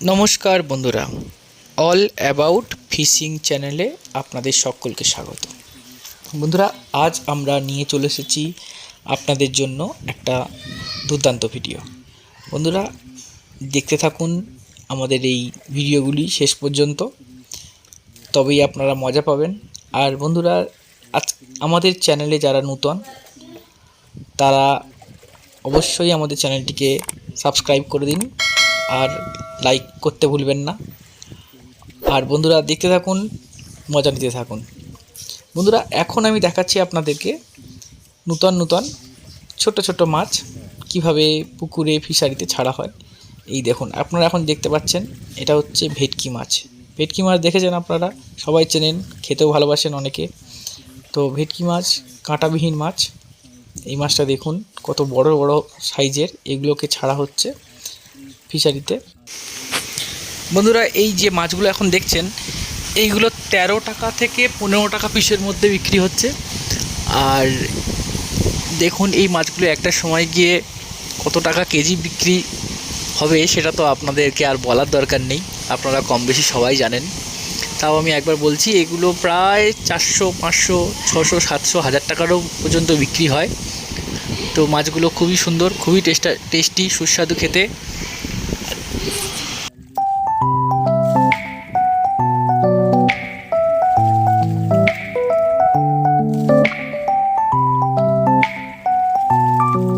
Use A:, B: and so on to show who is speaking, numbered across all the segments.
A: নমস্কার বন্ধুরা। All about fishing চ্যানেলে আপনাদের সকলকে স্বাগত। বন্ধুরা, আজ আমরা নিয়ে চলে এসেছি আপনাদের জন্য একটা দুর্দান্ত ভিডিও। বন্ধুরা, দেখতে থাকুন আমাদের এই ভিডিওগুলি শেষ পর্যন্ত। তবেই আপনারা মজা পাবেন। আর বন্ধুরা, আজ আমাদের চ্যানেলে যারা নূতন, তারা অবশ্যই আমাদের চ্যানেলটিকে সাবস্ক্রাইব করে দিন। আর লাইক করতে ভুলবেন না। আর বন্ধুরা, দেখতে থাকুন, মজা নিতে থাকুন। বন্ধুরা, এখন আমি দেখাচ্ছি আপনাদেরকে নূতন নূতন ছোট ছোট মাছ কীভাবে পুকুরে ফিশারিতে ছাড়া হয়। এই দেখুন, আপনারা এখন দেখতে পাচ্ছেন, এটা হচ্ছে ভেটকি মাছ। ভেটকি মাছ দেখেছেন আপনারা? সবাই চেনেন, খেতেও ভালোবাসেন অনেকে। তো ভেটকি মাছ, কাঁটাবিহীন মাছ, এই মাছটা দেখুন, কত বড় বড় সাইজের, এগুলোকে ছাড়া হচ্ছে। ফিশারিতে। বন্ধুরা, এই যে মাছগুলো এখন দেখছেন, এইগুলো তেরো টাকা থেকে পনেরো টাকা পিসের মধ্যে বিক্রি হচ্ছে। আর দেখুন, এই মাছগুলো একটা সময় গিয়ে কত টাকা কেজি বিক্রি হবে, সেটা তো আপনাদেরকে আর বলার দরকার নেই। আপনারা কম বেশি সবাই জানেন। তাও আমি একবার বলছি, এগুলো প্রায় চারশো, পাঁচশো, ছশো, সাতশো, হাজার টাকারও পর্যন্ত বিক্রি হয়। তো মাছগুলো খুবই সুন্দর, খুবই টেস্টা, টেস্টি, সুস্বাদু খেতে। biggest. thank you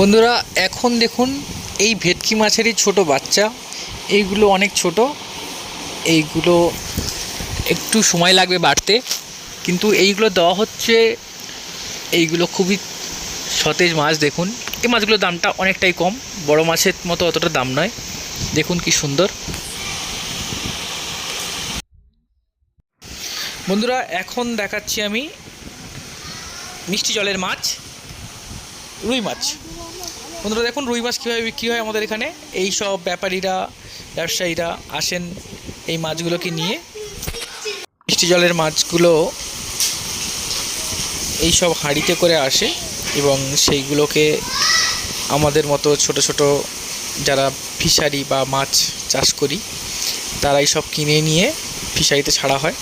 A: বন্ধুরা, এখন দেখুন এই ভেটকি মাছেরই ছোট বাচ্চা। এইগুলো অনেক ছোট। এইগুলো একটু সময় লাগবে বাড়তে। কিন্তু এইগুলো দেওয়া হচ্ছে, এইগুলো খুবই সতেজ মাছ দেখুন। এই মাছগুলোর দামটা অনেকটাই কম, বড় মাছের মতো অতটা দাম নয়। দেখুন কি সুন্দর। বন্ধুরা, এখন দেখাচ্ছি আমি মিষ্টি জলের মাছ, রুই মাছ। বন্ধুরা দেখুন, রুই মাছ কীভাবে বিক্রি হয় আমাদের এখানে। এই সব ব্যাপারীরা, ব্যবসায়ীরা আসেন এই মাছগুলোকে নিয়ে। মিষ্টি জলের মাছগুলো এই সব হাঁড়িতে করে আসে এবং সেইগুলোকে আমাদের মতো ছোট ছোট যারা ফিশারি বা মাছ চাষ করি তারাই সব কিনে নিয়ে ফিশারিতে ছাড়া হয়।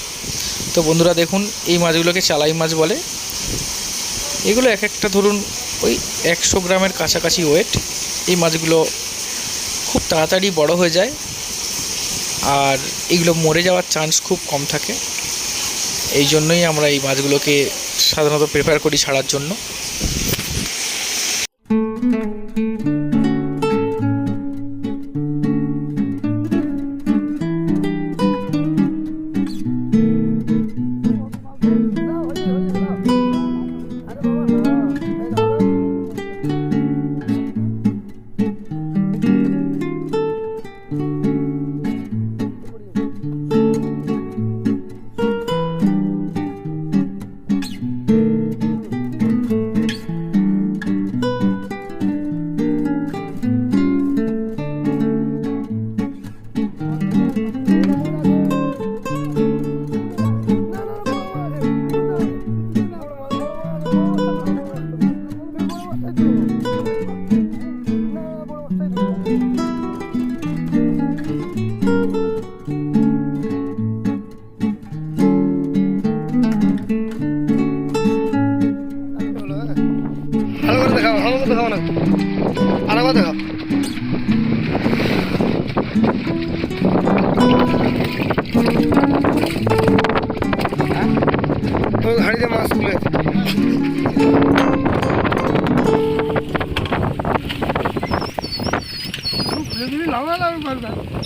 A: তো বন্ধুরা দেখুন, এই মাছগুলোকে চালাই মাছ বলে। এগুলো এক একটা ধরুন ওই একশো গ্রামের কাছাকাছি ওয়েট। এই মাছগুলো খুব তাড়াতাড়ি বড় হয়ে যায়। আর এগুলো মরে যাওয়ার চান্স খুব কম থাকে। এই জন্যই আমরা এই মাছগুলোকে সাধারণত প্রেফার করি ছাড়ার জন্য।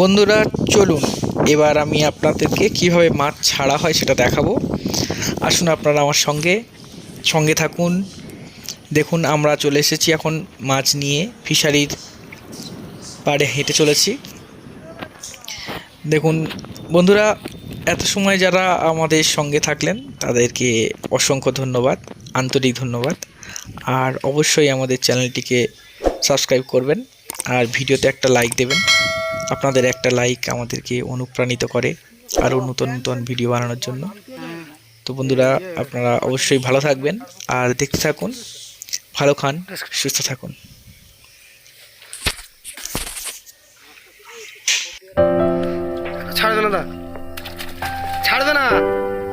A: বন্ধুরা, চলুন। এবার আমি আপনাদেরকে কীভাবে মাছ ছাড়া হয় সেটা দেখাবো। আসুন আপনারা আমার সঙ্গে সঙ্গে থাকুন। দেখুন, আমরা চলে এসেছি এখন মাছ নিয়ে ফিশারির পাড়ে হেঁটে চলেছি। দেখুন, বন্ধুরা, এত সময় যারা আমাদের সঙ্গে থাকলেন, তাদেরকে অসংখ্য ধন্যবাদ, আন্তরিক ধন্যবাদ। আর অবশ্যই আমাদের চ্যানেলটিকে সাবস্ক্রাইব করবেন, আর ভিডিওতে একটা লাইক দেবেন। আপনাদের একটা লাইক আমাদেরকে অনুপ্রাণিত করে আরও নতুন নতুন ভিডিও বানানোর জন্য। তো বন্ধুরা, আপনারা অবশ্যই ভালো থাকবেন আর দেখতে থাকুন, ভালো খান, সুস্থ থাকুন।
B: ছাড়বে না ছাড়বে না।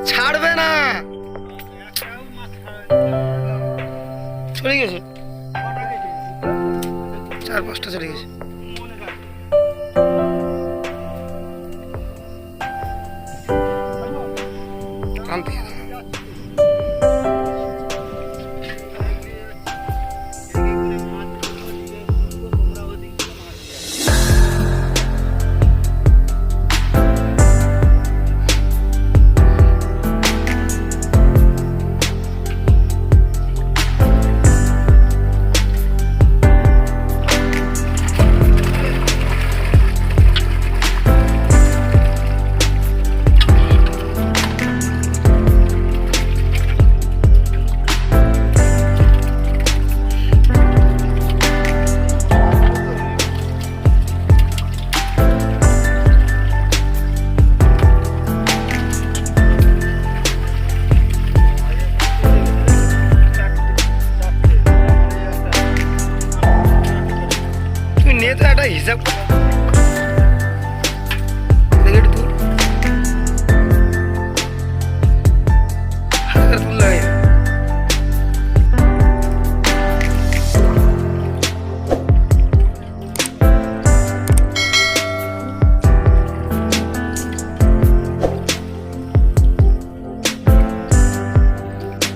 B: ছাড়বে না। চলে গেছে। চার পাঁচটা চলে গেছে। antes.